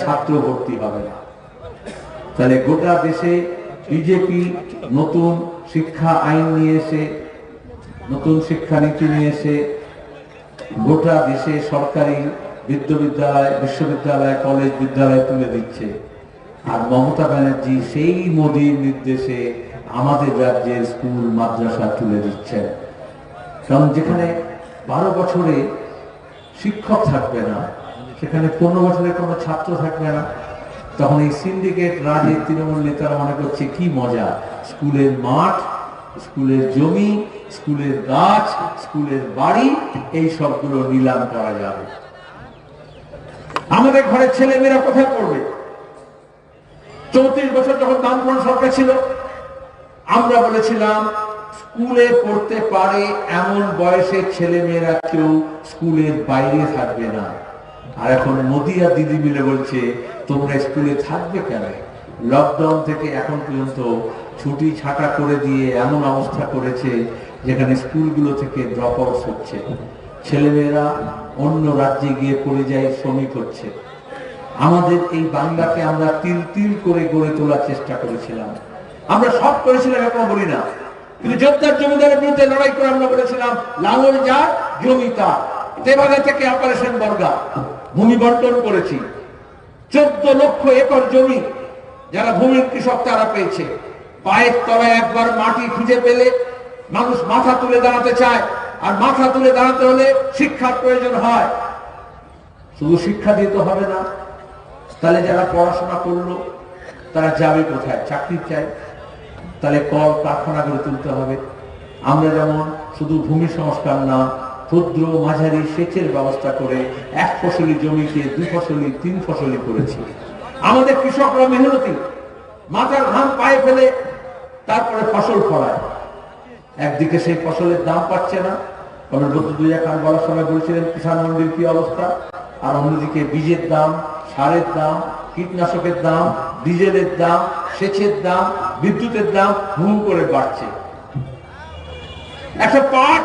ছাত্র ভর্তি হবে না। তাহলে গোটা দেশে বিজেপি নতুন শিক্ষা আইন নিয়ে এসে, নতুন শিক্ষানীতি নিয়ে এসে গোটা দেশে সরকারি বিদ্যালয়, বিশ্ববিদ্যালয়, কলেজ বিদ্যালয় তুলে দিচ্ছে। আর মমতা ব্যানার্জি সেই মোদীর নির্দেশে আমাদের রাজ্যের স্কুল, মাদ্রাসা তুলে দিচ্ছেন। কারণ যেখানে বারো বছরে শিক্ষক থাকবে না, সেখানে পনেরো বছরে কোনো ছাত্র থাকবে না, তখন এই সিন্ডিকেট রাজের তৃণমূল নেতারা মনে করছে কি মজা। স্কুলের মাঠ, স্কুলের জমি, স্কুলের গাছ, স্কুলের বাড়ি, এই সবগুলো নিলাম করা যাবে। আমাদের ঘরের ছেলে মেয়েরা কোথায় পড়বে? চৌত্রিশ বছর যখন বামফ্রন্ট সরকার ছিল, আমরা বলেছিলাম, স্কুলে পড়তে পারে এমন বয়সের ছেলে মেয়েরা কেউ স্কুলের বাইরে থাকবে না। আর এখন মোদি আর দিদি মিলে বলছে, তোমরা স্কুলে থাকবে কেন? লকডাউন থেকে এখন পর্যন্ত ছুটি ছাটা করে দিয়ে এমন অবস্থা করেছে, যেখানে স্কুলগুলো থেকে ড্রপ আউট হচ্ছে। ছেলেমেয়েরা অন্য রাজ্যে গিয়ে পড়ে যায় শ্রমিক হচ্ছে। আমাদের এই বাংলাকে আমরা তিল তিল করে গড়ে তোলার চেষ্টা করেছিলাম। আমরা সব করেছিলাম, এখনও বলি না। কিন্তু যোদ্ধার জমিদারের বিরুদ্ধে লড়াই করে আমরা বলেছিলাম, লাঙল যা জমি তার। তেবাগা থেকে অপারেশন বর্গা, ভূমি বন্টন করেছি। চোদ্দ লক্ষ একর জমি যারা ভূমির কৃষক তারা পেয়েছে। পায়ের তলায় একবার মাটি খুঁজে পেলে মানুষ মাথা তুলে দাঁড়াতে চায়। আর মাথা তুলে দাঁড়াতে হলে শিক্ষার প্রয়োজন হয়। শুধু শিক্ষা দিতে হবে না। তাহলে যারা পড়াশোনা করল, তারা যাবে কোথায়? চাকরি চায় তাহলে কল কারখানা করে তুলতে হবে। আমরা যেমন শুধু ভূমি সংস্কার না, ক্ষুদ্র, মাঝারি সেচের ব্যবস্থা করে এক ফসলি জমিকে দু ফসলি, তিন ফসলি করেছি। আমাদের কৃষকরা মেহনতি। মাথার ঘাম পায়ে ফেলে তারপরে ফসল ফলায়। একদিকে সেই ফসলের দাম পাচ্ছে না বলার সময় বলছিলেন, কিষাণ মন্ডির কি অবস্থা? আর অন্যদিকে বীজের দাম, সারের দাম, কীটনাশকের দাম, ডিজেলের দাম, সেচের দাম, বিদ্যুতের দাম হু করে বাড়ছে। একটা পাট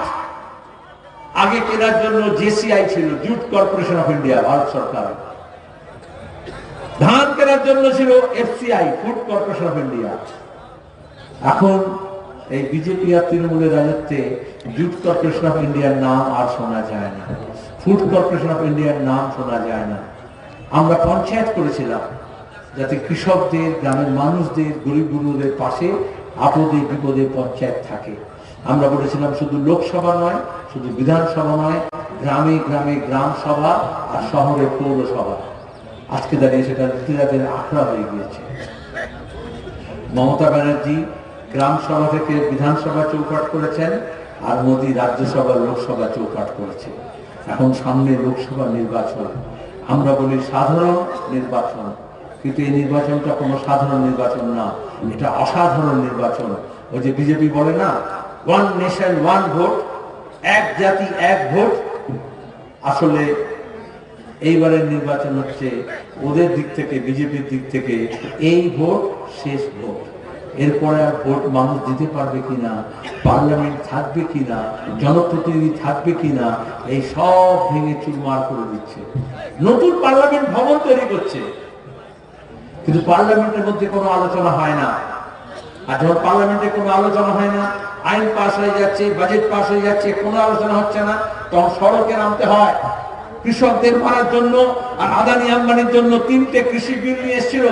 আগে কেনার জন্য জেসিআই ছিল, jute corporation of India, Bharat সরকার। ধান কেনার জন্য ছিল FCI, food corporation of India. এখন এই বিজেপি আর তৃণমূলের রাজত্বে জুট কর্পোরেশন অফ ইন্ডিয়ার নাম আর শোনা যায় না। ফুড কর্পোরেশন অফ ইন্ডিয়ার নাম শোনা যায় না। আমরা পঞ্চায়েত করেছিলাম যাতে কৃষকদের, গ্রামের মানুষদের, গরিব গুরুদের পাশে আপদে বিপদে পঞ্চায়েত থাকে। আমরা বলেছিলাম শুধু লোকসভা নয়, শুধু বিধানসভা নয়, গ্রামে গ্রামে গ্রাম সভা আর শহরে পৌরসভা। আজকে দাঁড়িয়ে সেটা নীতিরাজের আখড়া হয়ে গিয়েছে। মমতা ব্যানার্জি গ্রাম সভা থেকে বিধানসভা চৌকাট করেছেন আর মোদী রাজ্যসভা, লোকসভা চৌকাট করেছে। এখন সামনে লোকসভা নির্বাচন। আমরা বলি সাধারণ নির্বাচন। কিন্তু এই নির্বাচনটা কোনো সাধারণ নির্বাচন না। এটা অসাধারণ নির্বাচন। ওই যে বিজেপি বলে না ওয়ান নেশন ওয়ান ভোট এক জাতি, এক ভোট। আসলে এইবারের নির্বাচন হচ্ছে ওদের দিক থেকে, বিজেপির দিক থেকে এই ভোট, শেষ ভোট। এরপরে আর ভোট মানুষ দিতে পারবে কিনা? পার্লামেন্ট থাকবে কিনা? জনপ্রতিনিধি থাকবে কিনা? এই সব ভেঙে চুরমার করে দিচ্ছে। নতুন পার্লামেন্ট ভবন তৈরি করছে। কিন্তু পার্লামেন্টের মধ্যে কোনো আলোচনা হয় না। আর যখন পার্লামেন্টে কোনো আলোচনা হয় না, আইন পাশ হয়ে যাচ্ছে, বাজেট পাস হয়ে যাচ্ছে, কোনো আলোচনা হচ্ছে না, তখন সড়কে নামতে হয়। কৃষকদের মারার জন্য আর আদানি আম্বানির জন্য তিনটে কৃষি বিল নিয়ে এসেছিল।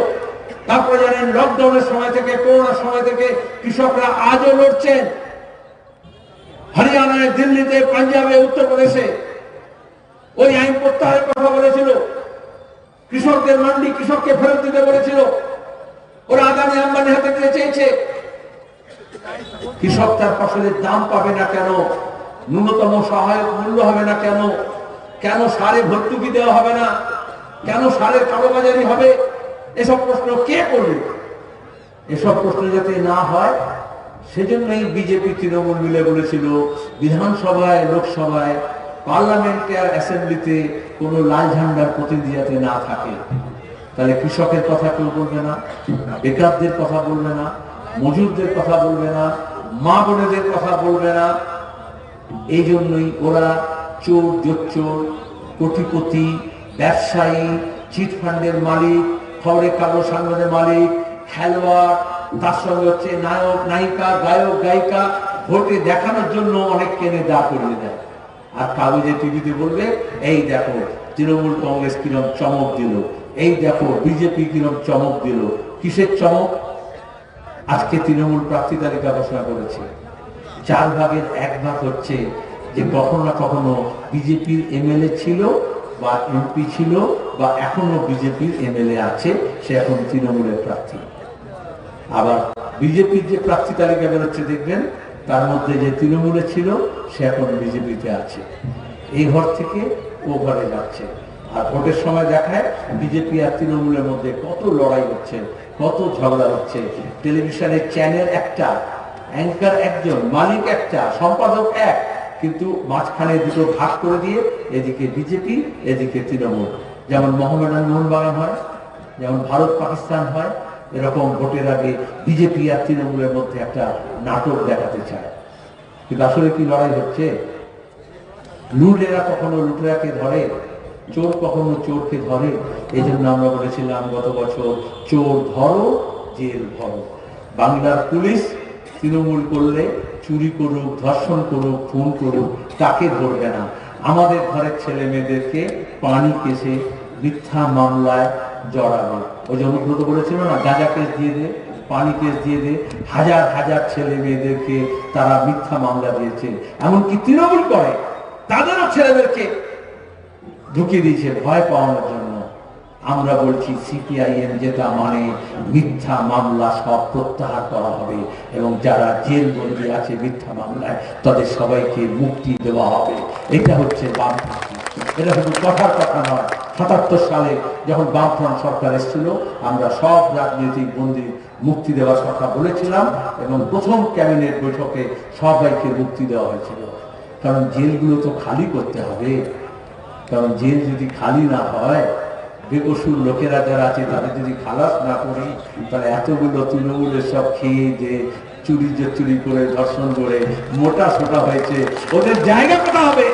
তারপরে জানেন লকডাউনের সময় থেকে করোনার সময় থেকে কৃষকরা আজও লড়ছেন। হরিয়ানায়, দিল্লিতে, পাঞ্জাবে, উত্তরপ্রদেশে। ওই আইন প্রত্যাহারের কথা বলেছিল। কৃষকদের মান্ডি কৃষককে ফেরত দিতে বলেছিল। ওরা আদানি আম্বানি হাতে দিয়ে চেয়েছে। কৃষক তার ফসলের দাম পাবে না কেন? ন্যূনতম সহায়ক মূল্য হবে না কেন? কেন সারে ভর্তুকি দেওয়া হবে না? কেন সারের কালোবাজারি হবে? এসব প্রশ্ন কে করবে? এসব প্রশ্ন যাতে না হয়, সেজন্যই বিজেপি তৃণমূল মিলে বলেছিল, বিধানসভায়, লোকসভায়, পার্লামেন্টে আর অ্যাসেম্বলিতে কোনো লাল ঝান্ডার প্রতিনিধি যাতে না থাকে। তাহলে কৃষকের কথা কেউ বলবে না বেকারদের কথা বলবে না, মজুরদের কথা বলবে না, মা বোনেদের কথা বলবে না। এই জন্যই ওরা চোর, জোচ্চোর, কোটিপতি, ব্যবসায়ী চিটফান্ডের মালিক খবরের কাগজ সংবাদের মালিক, খেলোয়াড়, তার সঙ্গে হচ্ছে নায়ক, নায়িকা, গায়ক, গায়িকা, ভোটে দেখানোর জন্য অনেক কেনে দা করিয়ে দেয়। আর কাগজে টিভিতে বলবে, এই দেখো, তৃণমূল কংগ্রেস কিরম চমক দিল। এই দেখো, বিজেপি কিরম চমক দিল। কিসের চমক? আজকে তৃণমূল প্রার্থী তালিকা ঘোষণা করেছে। চার ভাগের এক ভাগ হচ্ছে যে কখনো না কখনো বিজেপির এমএলএ ছিল বা এমপি ছিল বা এখনও বিজেপির এমএলএ আছে, সে এখন তৃণমূলের প্রার্থী। আবার বিজেপির যে প্রার্থী তালিকা বেরোচ্ছে, দেখবেন, তার মধ্যে যে তৃণমূলে ছিল, সে এখন বিজেপিতে আছে। এই ঘর থেকে ও ঘরে যাচ্ছে। আর ভোটের সময় দেখায়, বিজেপি আর তৃণমূলের মধ্যে কত লড়াই হচ্ছে, কত ঝগড়া হচ্ছে। টেলিভিশনের চ্যানেল একটা, অ্যাঙ্কার একজন, মালিক একটা, সম্পাদক এক কিন্তু মাঝখানে দুটো ভাগ করে দিয়ে এদিকে বিজেপি, এদিকে তৃণমূল। যেমন মোহামেডান মোহনবাগান হয়, যেমন ভারত পাকিস্তান হয়, এরকম ভোটের আগে বিজেপি আর তৃণমূলের মধ্যে একটা নাটক দেখাতে চায়। কিন্তু আসলে কি লড়াই হচ্ছে? লুটেরা কখনো লুটেরাকে ধরে, চোর কখনো চোরকে ধরে। এই জন্য আমরা বলেছিলাম গত বছর, চোর ধরো, জেল ধরো বাংলার পুলিশ তৃণমূল করলে চুরি করুক, ধর্ষণ করুক, খুন করুক তাকে ধরবে না? আমাদের ঘরের ছেলে মেয়েদেরকে পানি কেসে মিথ্যা মামলায় জড়াবে ওই যে অনুব্রত বলেছিল না, গাঁজা কেস দিয়ে দে, পানি কেস দিয়ে দে, হাজার হাজার ছেলে মেয়েদেরকে তারা মিথ্যা মামলা দিয়েছে। এমনকি তৃণমূল করে, তাদেরও ছেলেদেরকে ঢুকিয়ে দিয়েছে, ভয় পাওয়ানোর জন্য। আমরা বলছি সিপিআইএম যেটা মানে মিথ্যা মামলা সব প্রত্যাহার করা হবে এবং যারা জেল বন্দী আছে মিথ্যা মামলায় তাদের সবাইকে মুক্তি দেওয়া হবে। এটা হচ্ছে বামপন্থী এটা শুধু কথার কথা নয়। সাতাত্তর সালে যখন বামফ্রন্ট সরকার এসেছিল, আমরা সব রাজনৈতিক বন্দী মুক্তি দেওয়ার কথা বলেছিলাম এবং প্রথম ক্যাবিনেট বৈঠকে সবাইকে মুক্তি দেওয়া হয়েছিল। কারণ জেলগুলো তো খালি করতে হবে। কারণ জেল যদি খালি না হয় বেকসুর লোকেরা যারা আছে, তাদের যদি খালাস না করি, তাহলে এতগুলো তৃণমূলের সব খেয়ে যে চুরি যে চুরি করে, ধর্ষণ করে, মোটা সোটা হয়েছে। ওদের জায়গা কোথা হবে?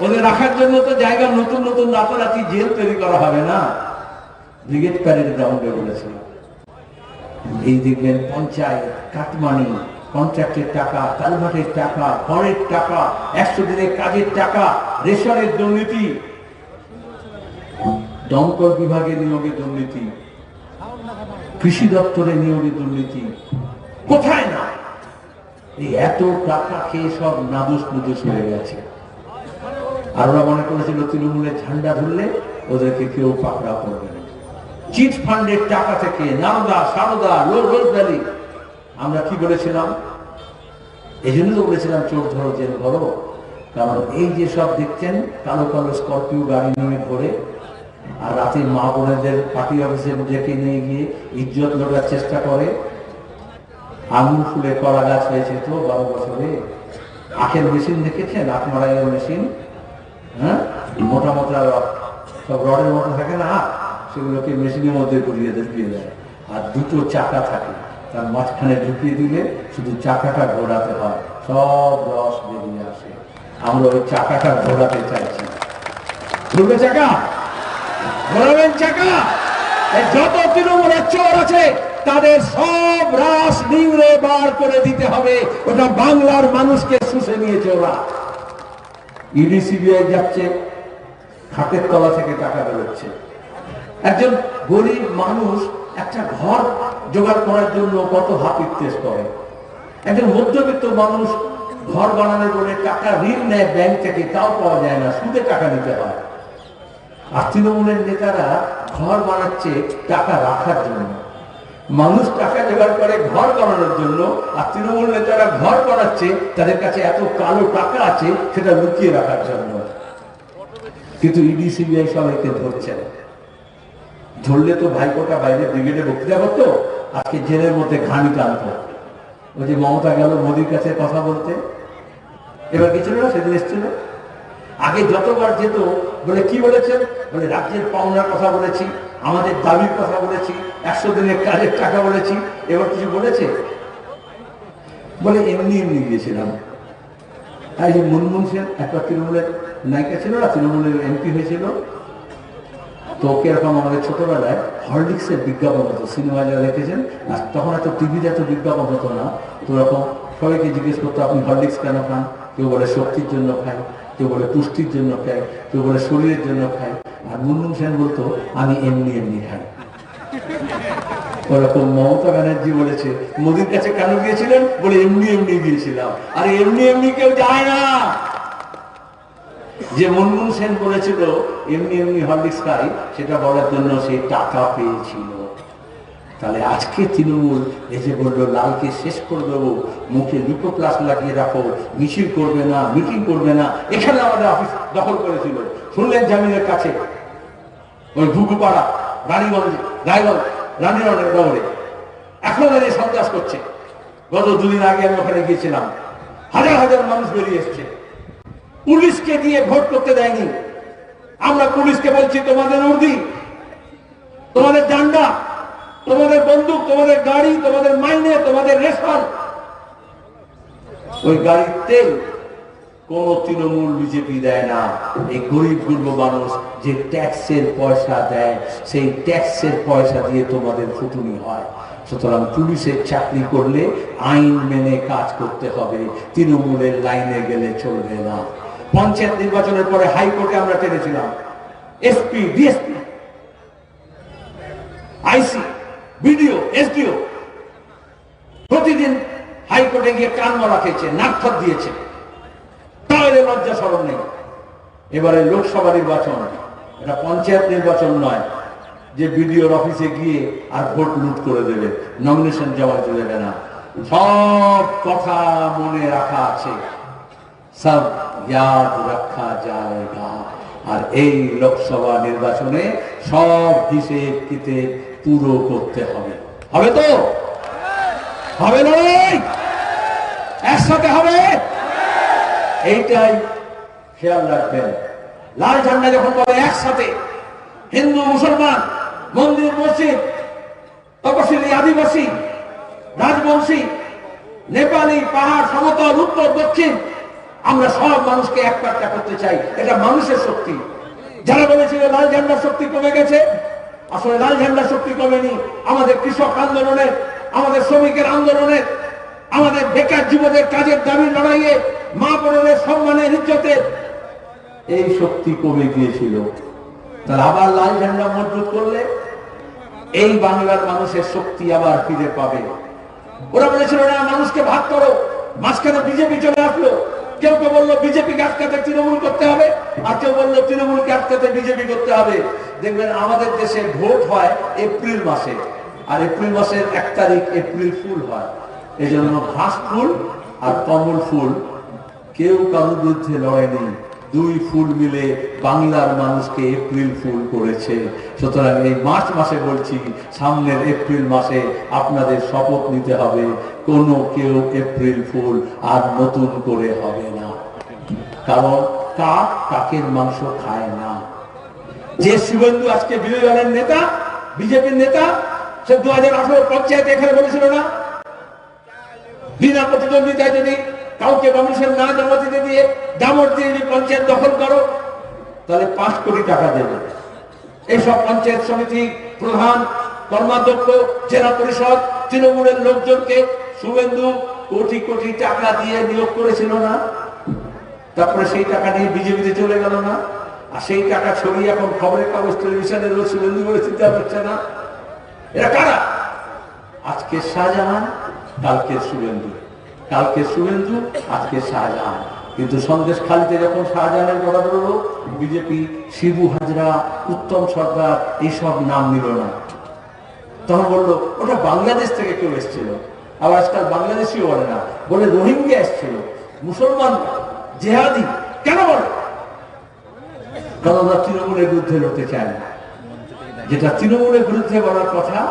ওদের রাখার জন্য তো জায়গা, নতুন নতুন রাতারাতি জেল তৈরি করা হবে না। ব্রিগেড প্যারেড গ্রাউন্ডে বলেছিল। এই দেখবেন, পঞ্চায়েত, কাটমানি, কন্ট্রাক্টের টাকা কালভাটের টাকা, ঘরের টাকা, একশো দিনের কাজের টাকা, রেশনের দুর্নীতি। দমকল বিভাগে নিয়োগে দুর্নীতি। কৃষি দপ্তরে নিয়োগে দুর্নীতি। কোথায় না? এই এত টাকা খেয়ে সব নাদুস নুদুস হয়ে গেছে। আর ওরা মনে করেছিল, তৃণমূলের ঝান্ডা ধরলে ওদেরকে কেউ পাকড়া করবে না। চিট ফান্ডের টাকা থেকে নারদা, সারদা, রোজ ভ্যালি। আমরা কি বলেছিলাম? এই জন্য তো বলেছিলাম, চোর ধরো, জেল ধরো। কারণ এই যে সব দেখছেন, কালো কালো স্করপিও গাড়ি নিয়ে ঘোরে আর রাতে মা বোনেদের পার্টি অফিসে ডেকে নিয়ে গিয়ে ইজ্জত লোটার চেষ্টা করে। আঙুল ফুলে কলা গাছ হয়েছে তো বারো বছরে। আখের মেশিন দেখেছেন? আখ মারাইয়ের মেশিন হ্যাঁ? মোটা মোটা সব রডের মতো থাকে না? সেগুলোকে মেশিনের মধ্যে ঘুরিয়ে ঢুকিয়ে দেয়। আর দুটো চাকা থাকে। তার মাঝখানে ঢুকিয়ে দিলে শুধু চাকাটা ঘোরাতে হয়। সব রস বেরিয়ে আসে। আমরা ওই চাকাটা ঘোরাতে চাইছি। ঘুরবে চাকা? ঘোরাবেন চাকা। যত তৃণমূলের চোর আছে, তাদের সব রাস নিংড়ে বার করে দিতে হবে। ওটা বাংলার মানুষকে শুষে নিয়েছে ওরা। ইডি যাচ্ছে, খাটের তলা থেকে টাকা বেরোচ্ছে। একজন গরিব মানুষ একটা ঘর জোগাড় করার জন্য কত হাপিত্তেস করে। একজন মধ্যবিত্ত মানুষ ঘর বানানোর বলে টাকা ঋণ নেয় ব্যাংক থেকে, তাও পাওয়া যায় না, সুদে টাকা নিতে হয়। আর তৃণমূলের নেতারা ঘর বানাচ্ছে টাকা রাখার জন্য। মানুষ টাকা জোগাড় করে ঘর বানানোর জন্য আর তৃণমূল নেতারা ঘর বানাচ্ছে, তাদের কাছে এত কালো টাকা আছে সেটা লুকিয়ে রাখার জন্য। কিন্তু ইডি, সিবিআই সবাইকে ধরছে ধরলে তো ভাইপোটা বাইরে ব্রিগেডে বক্তৃতা করতো, আজকে জেলের মধ্যে ঘানি টানতো। ওই যে মমতা গেল মোদির কাছে কথা বলতে। এবার কি ছিল না, সেদিন এসেছিল। আগে যতবার যেত, বলে কি বলেছেন? বলে, রাজ্যের পাওনার কথা বলেছি, আমাদের দাবির কথা বলেছি, একশো দিনের কাজের টাকা বলেছি, এবার কিছু বলেছে? বলে, এমনি এমনি গিয়েছিলাম। এই যে মুনমুন সেন, একবার তৃণমূলের নায়িকা ছিল না, তৃণমূলের এমপি হয়েছিল, তো ওকে এরকম আমাদের ছোটবেলায় হরলিক্সের বিজ্ঞাপন হতো, সিনেমা যারা দেখেছেন, আর তখন এত টিভিতে এত বিজ্ঞাপন হতো না, তো এরকম সবাইকে জিজ্ঞেস করতো, আপনি হরলিক্স কেন খান? কেউ বলে, শক্তির জন্য খায় কেউ বলে, পুষ্টির জন্য খায় কেউ বলে, শরীরের জন্য খায় আর সেন বলতো, আমি এমনি এমনি খাই। ওরকম মমতা ব্যানার্জি বলেছে, মোদির কাছে কেন গিয়েছিলেন? বলে, এমনি এমনি গিয়েছিলাম। আর এমনি এমনি কেউ যায় না। যে মনমোহন সেন বলেছিল, এমনি এমনি হরলিক্স খাই, সেটা বলার জন্য সে টাকা পেয়েছিল। তাহলে আজকে তৃণমূল এসে বলল, লালকে শেষ করে দেবো, মুখে লিপোপ্লাস লাগিয়ে রাখো, মিছিল করবে না, মিটিং করবে না, এখানে আমাদের অফিস দখল করেছিল। শুনলেন জামিনের কাছে ওই রায়গঞ্জ রানীগঞ্জের এখন সন্ত্রাস করছে। গত দুদিন আগে আমি ওখানে গিয়েছিলাম। হাজার হাজার মানুষ বেরিয়ে এসছে। পুলিশকে দিয়ে ভোট করতে দেয়নি। আমরা পুলিশকে বলছি, তোমাদের উর্দি তোমাদের ডান্ডা, তোমাদের বন্দুক, তোমাদের গাড়ি, তোমাদের মাইনে, তোমাদের রেশন। ওই গাড়ির তেল কোন তৃণমূল বিজেপি দেয় না। এই গরিব গুর্ব মানুষ যে ট্যাক্সের পয়সা দেয়, সেই ট্যাক্সের পয়সা দিয়ে তোমাদের ফুটুনি হয়। সুতরাং পুলিশের চাকরি করলে আইন মেনে কাজ করতে হবে। তৃণমূলের লাইনে গেলে চলবে না। পঞ্চায়েত নির্বাচনের পরে হাইকোর্টে আমরা টেনেছিলাম। SP DSP IC, BDO, SDO. প্রতিদিন হাইকোর্টে গিয়ে কান মরা খেয়েছে নাকফত দিয়েছে। তাহলে লজ্জা সরম নেই। এবারে লোকসভা নির্বাচন, এটা পঞ্চায়েত নির্বাচন নয়, যে বিডিওর অফিসে গিয়ে আর ভোট লুট করে দেবে নমিনেশন জমা দেবে না। সব কথা মনে রাখা আছে। সব ইয়াদ রাখা যায়গা আর এই লোকসভা নির্বাচনে সব হিসেব কিতে পুরো করতে হবে। হবে তো? হবে নয়? একসাথে হবে? এইটাই খেয়াল রাখবেন। লাল ঝান্ডা যখন বলে একসাথে, হিন্দু, মুসলমান, মন্দির, মসজিদ, তপশিলি, আদিবাসী, রাজবংশী, নেপালি, পাহাড়, সমতল, উত্তর, দক্ষিণ, আমরা সব মানুষকে এক পাট্টা করতে চাই। এটা মানুষের শক্তি। যারা বলেছিল লাল ঝান্ডার শক্তি কমে গেছে, আসলে লাল ঝান্ডার শক্তি কমেনি। আমাদের কৃষক আন্দোলনের, আমাদের শ্রমিকের আন্দোলনের আমাদের বেকার যুবদের কাজের দাবির লড়াইয়ে মা বোনের সম্মানের ইজ্জতের এই শক্তি কমে গিয়েছিল। তাহলে আবার লাল ঝান্ডা মজবুত করলে এই বাংলার মানুষের শক্তি আবার ফিরে পাবে। ওরা বলেছিল, না, মানুষকে ভাগ করো। মাঝখানে বিজেপি চলে আসলো। কেউ কেউ বলল বিজেপি আটকাতে তৃণমূল করতে হবে। আর কেউ বলল, তৃণমূলকে আটকাতে বিজেপি করতে হবে। দেখবেন, আমাদের দেশে ভোট হয় এপ্রিল মাসে। আর এপ্রিল মাসের এক তারিখ এপ্রিল ফুল হয়। এই জন্য ঘাস ফুল আর কমল ফুল, কেউ কারোর বিরুদ্ধে লড়াইনি দুই ফুল মিলে বাংলার মানুষকে এপ্রিল ফুল করেছে। সুতরাং এই মার্চ মাসে বলছি, সামনের এপ্রিল মাসে আপনাদের শপথ নিতে হবে, কোনো কেউ এপ্রিল ফুল আর নতুন করে হবে না। কারণ কাক কাকের মাংস খায় না। যে শুভেন্দু আজকে বিরোধী দলের নেতা, বিজেপির নেতা, সে দু হাজার আঠারো পঞ্চায়েত এখানে বলেছিল না? বিনা প্রতিদ্বন্দ্বিতায় যদি কাউকে মানুষের না জমা দিতে দিয়ে দামর দিয়ে যদি পঞ্চায়েত দখল করো, তাহলে পাঁচ কোটি টাকা দেবে। এইসব পঞ্চায়েত সমিতি প্রধান কর্মাধ্যক্ষ, জেলা পরিষদ, তৃণমূলের লোকজনকে শুভেন্দু কোটি কোটি টাকা দিয়ে নিয়োগ করেছিল না? তারপরে সেই টাকা নিয়ে বিজেপিতে চলে গেল না? আর সেই টাকা ছড়িয়ে এখন খবরের কাগজ, টেলিভিশনের শুভেন্দু বলে চিন্তা করছে না? এরা কারা? আজকে শাহজাহান কালকে শুভেন্দু। কালকে শুভেন্দু, আজকে শাহজাহান। কিন্তু সন্দেশ খালিতে যখন শাহজাহানের কথা বলল, বিজেপি, শিবু, হাজরা, উত্তম সরকার এইসব নাম নিল না। তখন বলল, ওটা বাংলাদেশ থেকে কেউ এসেছিল। আবার আজকাল বাংলাদেশিও বলে না। বলে রোহিঙ্গা এসেছিল। মুসলমান জেহাদি, কেন বলে? কারণ তৃণমূলের বিরুদ্ধে লড়তে চায় না। যেটা তৃণমূলের বিরুদ্ধে বলার কথা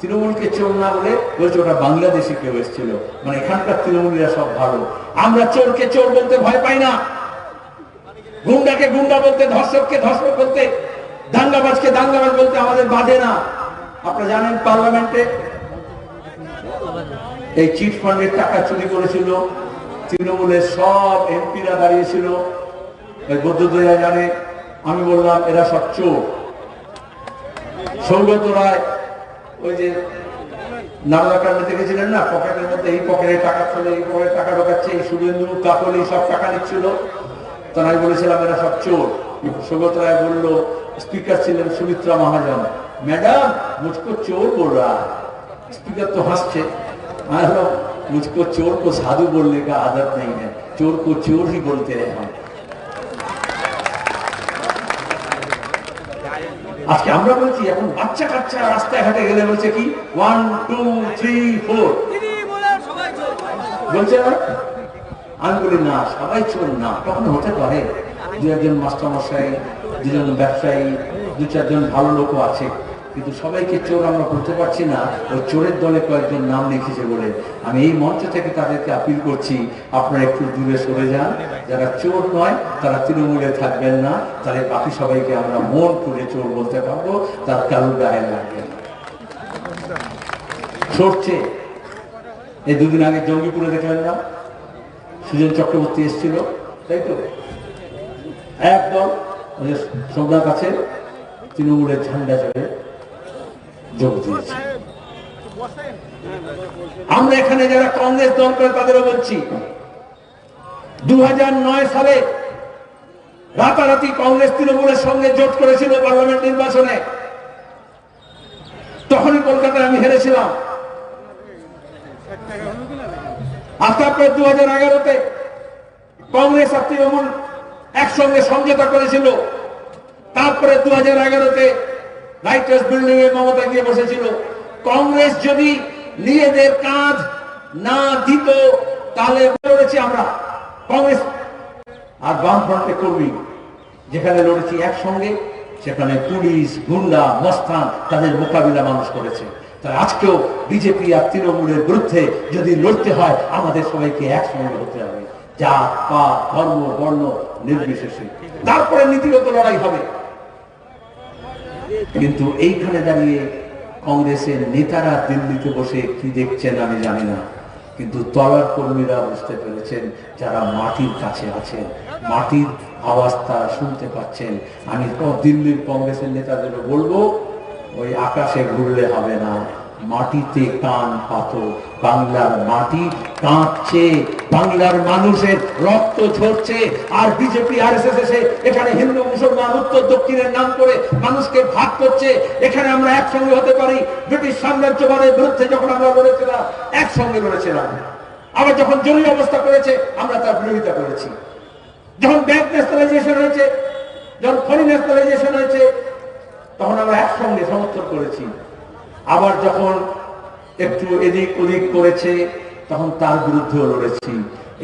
তৃণমূলকে চোর না বলে বলছে ওটা বাংলাদেশি কেউ এসেছিল। মানে এখানকার তৃণমূলীরা সব ভালো। আমরা চোরকে চোর বলতে ভয় পাই না। গুন্ডাকে গুন্ডা বলতে, ধর্ষককে ধর্ষক বলতে, দাঙ্গাবাজকে দাঙ্গাবাজ বলতে আমাদের বাধে না। আপনারা জানেন পার্লামেন্টে এই চিট ফান্ডের টাকা চুরি করেছিল। তৃণমূলের সব এমপিরা দাঁড়িয়েছিল। বৌদ্ধদয়া জানে, আমি বললাম, এরা সব চোর। সৌগত রায় ওই যে নারদাকাণ্ডে দেখেছিলেন না? পকেটের মধ্যে এই পকেটে টাকা ফেলে এই পকেটে টাকা ঢোকাচ্ছে, এই সুরেন্দ্র কাপল এই সব টাকা নিচ্ছিল। তখন আমি বলেছিলাম, এরা সব চোর। সুগত রায় বলল, স্পিকার ছিলেন সুমিত্রা মহাজন। ম্যাডাম মুচকো চোর বল স্পিকার তো হাসছে। मुझको चोर को साधु बोलने का आदत নেই है चोर को चोर ही बोलते আজকে আমরা বলছি, এখন বাচ্চা কাচ্চা রাস্তায় ঘাটে গেলে বলছে কি? ওয়ান টু থ্রি ফোর বলছে আমি বলি, না, সবাই চোর না। তখন হতে পারে দু একজন মাস্টারমশাই, দুজন ব্যবসায়ী, দু চারজন ভালো লোকও আছে। কিন্তু সবাইকে চোর আমরা বলতে পারছি না ওই চোরের দলে কয়েকজন নাম লিখেছে বলে। আমি এই মঞ্চ থেকে তাদেরকে আপিল করছি, আপনারা একটু দূরে সরে যান। যারা চোর নয়, তারা তৃণমূলে থাকবেন না। তাহলে বাকি সবাইকে আমরা মন করে চোর বলতে পারব, তার কারুর গায়ে লাগবে সরছে এই দুদিন আগে জঙ্গিপুরে দেখলেন না? সুজন চক্রবর্তী এসেছিল, তাই তো? একদম সোমনাথ আছে তৃণমূলের ঝান্ডা চলে যোগ আমরা এখানে যারা কংগ্রেস দল করে তাদেরও বলছি দুই হাজার নয় সালে রাতারাতি কংগ্রেস তৃণমূলের সঙ্গে জোট করেছিল পার্লামেন্ট নির্বাচনে। তখনই কলকাতায় আমি হেরেছিলাম। আর তারপরে দু হাজার এগারোতে কংগ্রেস আর তৃণমূল একসঙ্গে সমঝোতা করেছিল। তারপরে দু হাজার এগারোতে রাইটার্স বিল্ডিং এ মমতা গিয়ে বসেছিল। কংগ্রেস যদি নিজেদের কাজ না দিত, তাহলে লড়েছি আমরা। কংগ্রেস আর বামফ্রন্টে কর্মী, যেখানে লড়েছি একসঙ্গে, সেখানে পুলিশ, গুন্ডা, মস্তান, তাদের মোকাবিলা মানুষ করেছে। তাই আজকেও বিজেপি আর তৃণমূলের বিরুদ্ধে যদি লড়তে হয়, আমাদের সবাইকে একসঙ্গে হতে হবে। জাত পা ধর্ম, বর্ণ, নির্বিশেষে। তারপরে নীতিগত লড়াই হবে। কিন্তু এইখানে দাঁড়িয়ে কংগ্রেসের নেতারা দিল্লিতে বসে কি দেখছেন আমি জানি না। কিন্তু তলার কর্মীরা বুঝতে পেরেছেন যারা মাটির কাছে আছেন, মাটির আওয়াজ তারা শুনতে পাচ্ছেন। আমি দিল্লির কংগ্রেসের নেতাদেরও বলব, ওই আকাশে ঘুরলে হবে না। মাটিতে কান পাতো বাংলার মাটি কাঁপছে বাংলার মানুষের রক্ত ঝরছে, আর বিজেপি আর এসে এখানে হিন্দু, মুসলমান, উত্তর, দক্ষিণের নাম করে মানুষকে ভাগ করছে। এখানে আমরা একসঙ্গে হতে পারি। ব্রিটিশ সাম্রাজ্যবাদের বিরুদ্ধে যখন আমরা লড়েছিলাম, একসঙ্গে লড়েছিলাম। আবার যখন জরুরি অবস্থা করেছে, আমরা তার বিরোধিতা করেছি। যখন ব্যাংক ন্যাশনালাইজেশন হয়েছে, যখন খনি ন্যাশনালাইজেশন হয়েছে, তখন আমরা একসঙ্গে সমর্থন করেছি। আবার যখন একটু এদিক ওদিক করেছে তখন তার বিরুদ্ধেও লড়েছি।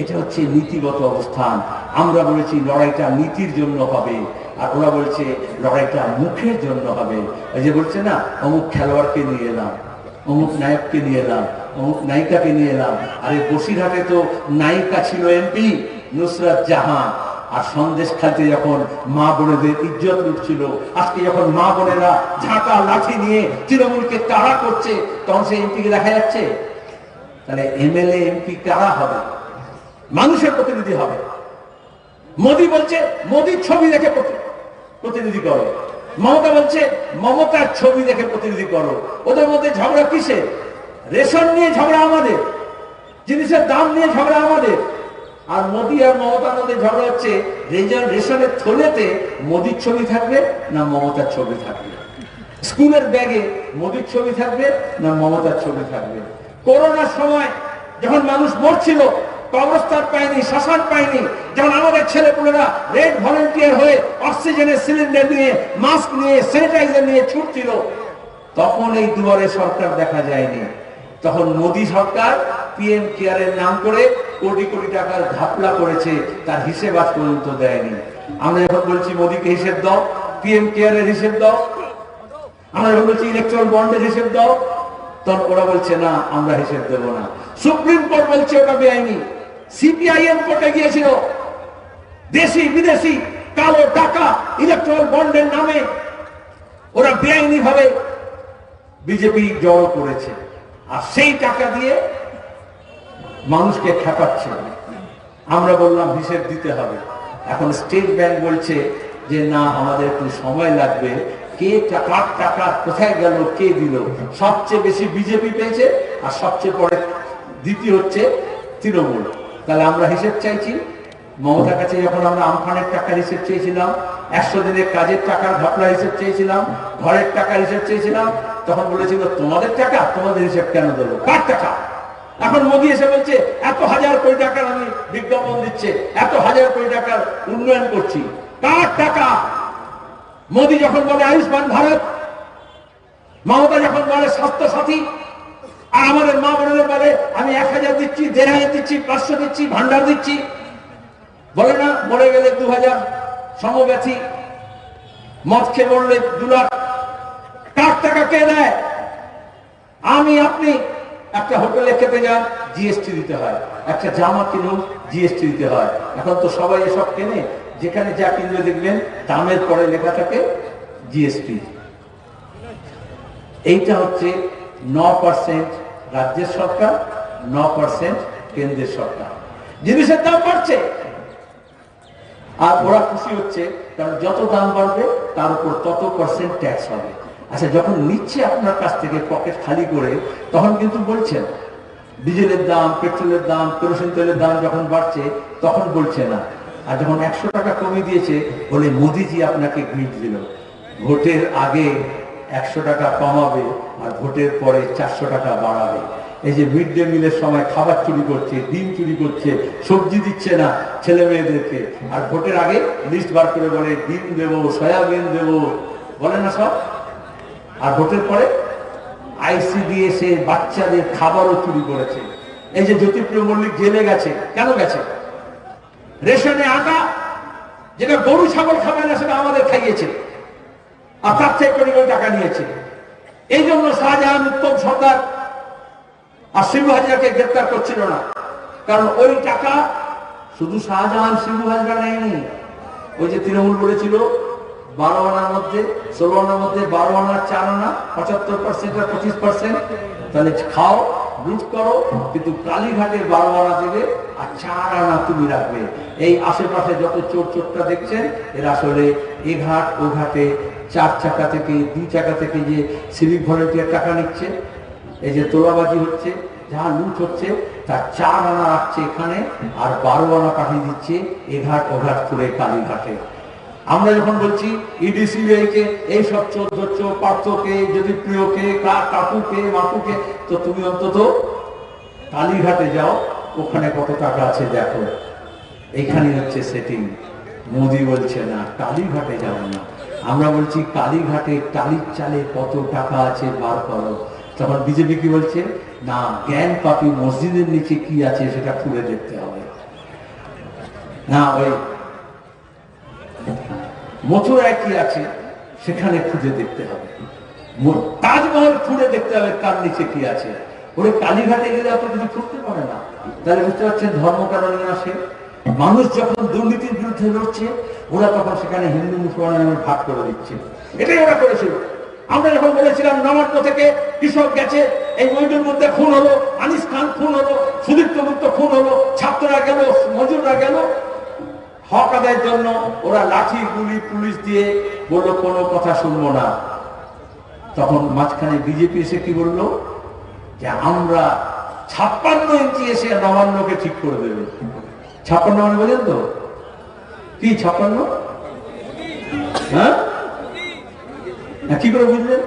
এটা হচ্ছে নীতিগত অবস্থান। আমরা বলেছি লড়াইটা নীতির জন্য হবে। আর ওরা বলছে লড়াইটা মুখের জন্য হবে। এই যে বলছে না, অমুক খেলোয়াড়কে নিয়ে এলাম, অমুক নায়ককে নিয়ে এলাম, অমুক নায়িকাকে নিয়ে এলাম। আরে বসিরহাটে তো নায়িকা ছিল এমপি নুসরাত জাহান। আর সন্দেশ খাইতে যখন মা বোনেদের ইজ্জত উঠছিল আজকে যখন মা বোনেরা ঝাঁটা লাঠি নিয়ে তৃণমূলকে তাড়া করছে, তখন সেই এমপিকে দেখা যাচ্ছে তাহলে এমএলএ এমপি কারা হবে? মানুষের প্রতিনিধি হবে। মোদি বলছে মোদির ছবি দেখে প্রতি- প্রতিনিধি করো। মমতা বলছে, মমতার ছবি দেখে প্রতিনিধি করো। ওদের মধ্যে ঝগড়া কিসে রেশন নিয়ে ঝগড়া আমাদের। জিনিসের দাম নিয়ে ঝগড়া আমাদের। আর মোদি আর মমতার মধ্যে ঝগড়া হচ্ছে রেশনের থলেতে মোদির ছবি থাকবে না মমতার ছবি থাকবে? স্কুলের ব্যাগে মোদির ছবি থাকবে না মমতার ছবি থাকবে? করোনার সময় যখন মানুষ মরছিল, কবরস্থান পায়নি, শ্মশান পায়নি, যখন আমাদের ছেলেপুলেরা রেড ভলেন্টিয়ার হয়ে অক্সিজেনের সিলিন্ডার নিয়ে, মাস্ক নিয়ে, স্যানিটাইজার নিয়ে ছুটছিল, তখন এই দুয়ারে সরকার দেখা যায়নি। তখন মোদী সরকার পিএম কেয়ারের নাম করে কোটি কোটি টাকার ঘাপলা করেছে, তার হিসেব আজ পর্যন্ত দেয়নি। আমরা এখন বলছি মোদীকে হিসেব দাও, পিএম কেয়ারের হিসেব দাও। আমরা যখন বলছি ইলেকট্রন বন্ডের হিসেব দাও। তখন ওরা বলছে, না, আমরা হিসেব দেব না। সুপ্রিম কোর্ট বলছে, ওটা বেআইনি। সিপিআইএম কোর্টে গিয়েছিল, দেশি, বিদেশি, কালো টাকা ইলেকট্রন বন্ডের নামে। ওরা বেআইনি ভাবে বিজেপি জড়ো করেছে। আর সেই টাকা দিয়ে মানুষকে খেপাচ্ছে আমরা বললাম, হিসেব দিতে হবে। এখন স্টেট ব্যাংক বলছে যে, না, আমাদের একটু সময় লাগবে। কে টাকার টাকা কোথায় গেল, কে দিল? সবচেয়ে বেশি বিজেপি পেয়েছে আর সবচেয়ে পরে দ্বিতীয় হচ্ছে তৃণমূল। তাহলে আমরা হিসেব চাইছি, মমতার কাছে যখন আমরা আমফানের টাকার হিসেব চেয়েছিলাম, একশো দিনের কাজের টাকার ঘটনা হিসেব চেয়েছিলাম, ঘরের টাকার হিসেব চেয়েছিলাম, তখন বলেছিল, তোমাদের টাকা, তোমাদের হিসেব কেন দেবো? কার টাকা? এখন মোদী এসে বলছে, এত হাজার কোটি টাকার আমি বিজ্ঞাপন দিচ্ছে, এত হাজার কোটি টাকার উন্নয়ন করছি। কার টাকা? মোদী যখন বলে আয়ুষ্মান ভারত, মমতা যখন বলে স্বাস্থ্য সাথী আর আমাদের মা বোনেদের বলে, আমি এক হাজার দিচ্ছি, দেড় হাজার দিচ্ছি, পাঁচশো দিচ্ছি, ভান্ডার দিচ্ছি। বলে না, মরে গেলে দু হাজার, সমব্যথী। মদ খেয়ে মরলে দু লাখ। কার টাকা কে দেয়? আমি, আপনি। একটা হোটেলে খেতে যান, জিএসটি দিতে হয়। একটা জামা কিনুন, জিএসটি দিতে হয়। এখন তো সবাই এসব কেনে। যেখানে যা কিনলে দেখবেন, দামের পরে লেখা থাকে জিএসটি এইটা হচ্ছে ন পার্সেন্ট রাজ্যের সরকার, ন পার্সেন্ট কেন্দ্রের সরকার। জিনিসের দাম বাড়ছে। আর ওরা খুশি হচ্ছে, কারণ যত দাম বাড়বে, তার উপর তত পার্সেন্ট ট্যাক্স হবে। আচ্ছা যখন নিচ্ছে আপনার কাছ থেকে পকেট খালি করে, তখন কিন্তু বলছেন, ডিজেলের দাম, পেট্রোলের দাম, কেরোসিন তেলের দাম যখন বাড়ছে, তখন বলছে না। আর যখন একশো টাকা কমিয়ে দিয়েছে, বলে মোদিজি আপনাকে গিফট দিল। ভোটের আগে একশো টাকা কমাবে আর ভোটের পরে চারশো টাকা বাড়াবে। এই যে মিড ডে মিলের সময় খাবার চুরি করছে, ডিম চুরি করছে, সবজি দিচ্ছে না ছেলে মেয়েদেরকে আর ভোটের আগে লিস্ট বার করে বলে, ডিম দেবো, সয়াবিন দেবো। বলে না সব? আর ভোটের পরে আইসিডিএস এ বাচ্চাদের খাবারও চুরি করেছে। এই যে জ্যোতিপ্রিয় মল্লিক জেলে গেছে, কেন গেছে? রেশনে আটা, যেটা গরু ছাগল খাবে না, সেটা আমাদের খাইয়েছে। আর তার থেকে কোটি কোটি টাকা নিয়েছে। এই জন্য শাহজাহান উত্তম সর্দার আর শিবু হাজরাকে গ্রেপ্তার করছিল না। কারণ ওই টাকা শুধু শাহজাহান শিবু হাজরা নেয়নি। ওই যে তৃণমূল বলেছিল, বারো আনার মধ্যে, ষোলো আনার মধ্যে বারো আনার চার আনা, পঁচাত্তর পার্সেন্ট আর পঁচিশ পার্সেন্ট তাহলে খাও। লুট করো, কিন্তু কালীঘাটের বারো আনা দেবে আর চার আনা তুমি রাখবে। এই আশেপাশে যত চোর চোরটা দেখছেন, এরা আসলে এ ঘাট, ও ঘাটে চার চাকা থেকে, দুই চাকা থেকে যে সিভিক ভলেন্টিয়ার টাকা নিচ্ছে, এই যে তোলাবাজি হচ্ছে, যা লুট হচ্ছে, তার চার আনা রাখছে এখানে, আর বারো আনা পাঠিয়ে দিচ্ছে এঘাট ঘাট করে কালীঘাটে। আমরা যখন বলছি ইডিসিবিআই কে, এই সব চোর ধরছ পার্থকে যদি প্রিয়কে কাকুকে, মাকুকে, তো তুমি অন্তত কালীঘাটে যাও, ওখানে কত টাকা আছে দেখো। এইখানে হচ্ছে সেটিং মোদি বলছে, না, কালীঘাটে যাও না। আমরা বলছি, কালীঘাটে টালির চালে কত টাকা আছে বার করো। তখন বিজেপি কি বলছে, না জ্ঞান পাপি মসজিদের নিচে কি আছে সেটা খুলে দেখতে হবে। না, ওই মথুরায় কি আছে, সেখানে খুঁজে দেখতে হবে। তাজমহল খুঁজে দেখতে হবে কার নিচে কি আছে। ওরে কালীঘাটে গেলে অত কিছু খুঁজতে পারে না। তাহলে বুঝতে পারছেন ধর্ম কারণে আসে মানুষ যখন দুর্নীতির বিরুদ্ধে লড়ছে, ওরা তখন সেখানে হিন্দু মুসলমান নামে ভাগ করে দিচ্ছে। এটাই ওরা করেছিল। আমরা যখন বলেছিলাম নবান্ন থেকে কৃষক গেছে, এই মজুর মধ্যে খুন হলো, আনিস খান খুন হলো, সুদীপ্ত গুপ্ত খুন হলো, ছাত্ররা গেল, মজুররা গেল হক আদায়ের জন্য ওরা লাঠি, গুলি, পুলিশ দিয়ে বলল, কোনো কথা শুনব না। তখন মাঝখানে বিজেপি এসে কি বলল? যে আমরা ছাপ্পান্ন ইঞ্চি এসে নবান্নকে ঠিক করে দেবে। ছাপ্পান্ন মানে বোঝেন তো? কি ছাপ্পান্ন? হ্যাঁ? কি করে বুঝলেন?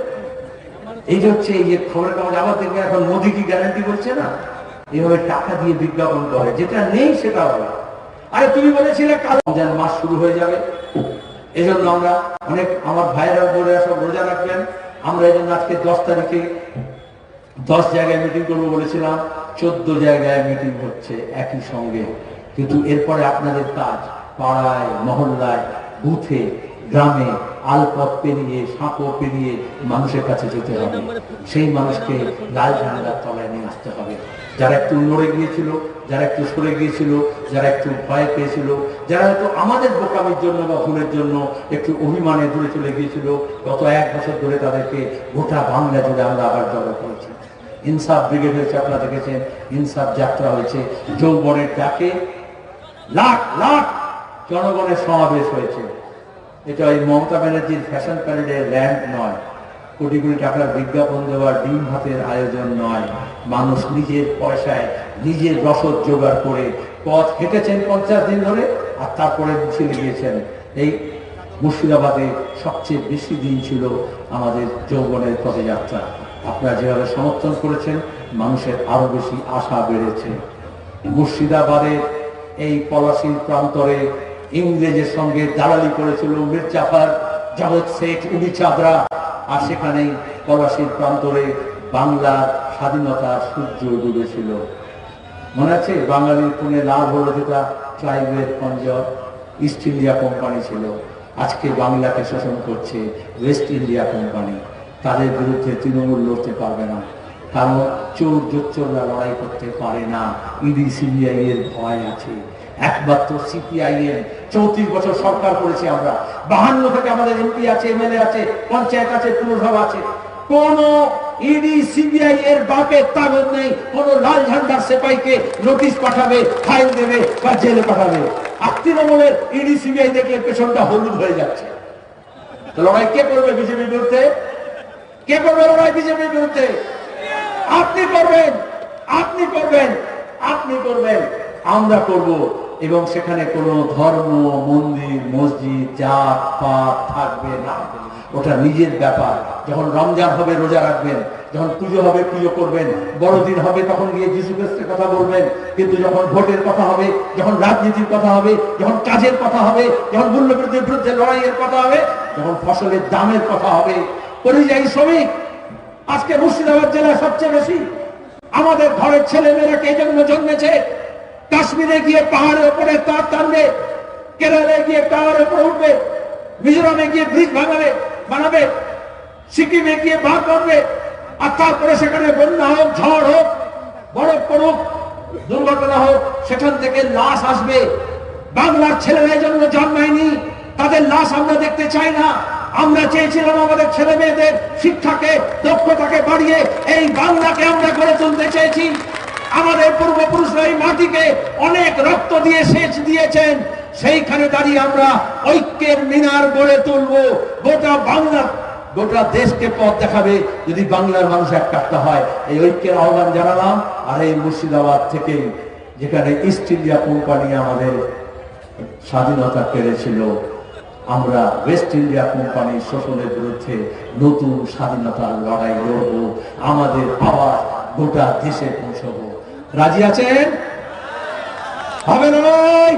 এই যে হচ্ছে, এই যে খবরের কাগজ আবার দেখবেন, এখন মোদি কি গ্যারান্টি বলছে না? এইভাবে টাকা দিয়ে বিজ্ঞাপন করে, যেটা নেই সেটা হবে। আরে তুমি বলেছিলে রমজান মাস শুরু হয়ে যাবে। এই জন্য আমরা অনেক আমার ভাইরা বলে সব রোজা রাখবেন। আমরা এই জন্য আজকে দশ তারিখে দশ জায়গায় মিটিং করব বলেছিলাম। চোদ্দ জায়গায় মিটিং হচ্ছে একই সঙ্গে। কিন্তু এরপরে আপনাদের কাজ পাড়ায়, মহল্লায় বুথে গ্রামে আলপথ পেরিয়ে, সাঁকো পেরিয়ে মানুষের কাছে যেতে হবে। সেই মানুষকে লাল ঝান্ডার তলায় নিয়ে আসতে হবে। যারা একটু নড়ে গিয়েছিল, যারা একটু সরে গিয়েছিল, যারা একটু ভয় পেয়েছিল, যারা হয়তো আমাদের বোকামির জন্য বা ভুলের জন্য একটু অভিমানে দূরে চলে গিয়েছিল, গত এক বছর ধরে তাদেরকে গোটা বাংলা জুড়ে আমরা আবার জড়ো করেছি। ইনসাফ ব্রিগেড হয়েছে, আপনারা দেখেছেন, ইনসাফ যাত্রা হয়েছে। যৌবনের ডাকে লাখ লাখ জনগণের সমাবেশ হয়েছে। এটা ওই মমতা ব্যানার্জির ফ্যাশন প্যারেডের ল্যান্ড নয়। কোটি কোটি টাকার বিজ্ঞাপন দেওয়ার ডিম হাতের আয়োজন নয়। মানুষ নিজের পয়সায় নিজের রসদ জোগাড় করে পথ হেঁটেছেন পঞ্চাশ দিন ধরে আর তারপরে মিছিলে গিয়েছেন। এই মুর্শিদাবাদে সবচেয়ে বেশি দিন ছিল আমাদের যৌবনের পদযাত্রা। আপনারা যেভাবে সমর্থন করেছেন, মানুষের আরও বেশি আশা বেড়েছে। মুর্শিদাবাদের এই পলাশির প্রান্তরে ইংরেজের সঙ্গে দালালি করেছিল মির্জাফার জগৎ শেখ উনি চাঁদরা আর সেখানেই পলাশির প্রান্তরে বাংলার স্বাধীনতার সূর্য ডুবেছিল। মনে আছে? বাঙালির পুনে লাভ হলো যেটা ক্লাইভের পঞ্জব ইস্ট ইন্ডিয়া কোম্পানি ছিল। আজকে বাংলাকে শোষণ করছে ওয়েস্ট ইন্ডিয়া কোম্পানি। তাদের বিরুদ্ধে তৃণমূল লড়তে পারবে না। কারণ চোর জোচ্চোররা লড়াই করতে পারে না। ইডি, সিবিআই এর ভয় আছে। একমাত্র সিপিআইএম চৌত্রিশ বছর সরকার করেছি আমরা। বাহান্ন থেকে আমাদের এমপি আছে এমএলএ আছে, পঞ্চায়েত আছে, পুরসভা আছে। কোন ইডি সিবিআই এর বাপের তাগদ নেই, কোন লাল ঝান্ডার সেপাইকে নোটিশ পাঠাবে, ফাইল দেবে বা জেলে পাঠাবে। আর তৃণমূলের ইডি সিবিআই দেখলে পেছনটা হলুদ হয়ে যাচ্ছে। লড়াই কে করবে বিজেপির বিরুদ্ধে? কে করবে লড়াই বিজেপির বিরুদ্ধে? আপনি করবেন আপনি করবেন আপনি করবেন। আমরা করব। এবং সেখানে কোনো ধর্ম, মন্দির, মসজিদ, জাত, পাত থাকবে না। ওটা নিজের ব্যাপার। যখন রমজান হবে, রোজা রাখবেন। যখন পুজো হবে, পুজো করবেন। বড়দিন হবে, তখন গিয়ে যিশু খ্রিস্টের কথা বলবেন। কিন্তু যখন ভোটের কথা হবে, যখন রাজনীতির কথা হবে, যখন কাজের কথা হবে, যখন মূল্যবৃদ্ধির বিরুদ্ধে লড়াইয়ের কথা হবে, যখন ফসলের দামের কথা হবে, পরিযায়ী শ্রমিক, আজকে মুর্শিদাবাদ জেলায় সবচেয়ে বেশি। আমাদের ঘরের ছেলে মেয়েরা কে জন্য জন্মেছে? কাশ্মীরে গিয়ে পাহাড়ের উপরে তার টানবে, কেরালে গিয়ে টাওয়ারের উপরে উঠবে, মিজোরামে গিয়ে ব্রিজ ভাঙাবে, বানাবে, সিকিমে গিয়ে বাঘ করবে আর তারপরে সেখানে বন্যা হোক, ঝড় হোক, বরফ পড়ুক, দুর্ঘটনা হোক, সেখান থেকে লাশ আসবে। বাংলার ছেলেরা জন্য জন্মায়নি তাদের লাশ আমরা দেখতে চাই না। আমরা চেয়েছিলাম আমাদের ছেলে মেয়েদের শিক্ষাকে, দক্ষতাকে বাড়িয়ে এই বাংলাকে আমরা গড়ে তুলতে চেয়েছি। আমাদের পূর্বপুরুষরা এই মাটিকে অনেক রক্ত দিয়ে সেচ দিয়েছেন। সেইখানে দাঁড়িয়ে আমরা ঐক্যের মিনার গড়ে তুলব। গোটা বাংলা, গোটা দেশকে পথ দেখাবে যদি বাংলার মানুষ এক কাটতে হয়। এই ঐক্যের আহ্বান জানালাম আর এই মুর্শিদাবাদ থেকে যেখানে ইস্ট ইন্ডিয়া কোম্পানি আমাদের স্বাধীনতা কেড়েছিল, আমরা ওয়েস্ট ইন্ডিয়া কোম্পানির শোষণের বিরুদ্ধে নতুন স্বাধীনতার লড়াই লড়ব। আমাদের আওয়াজ গোটা দেশে পৌঁছবো। রাজি আছেন? হবে না নয়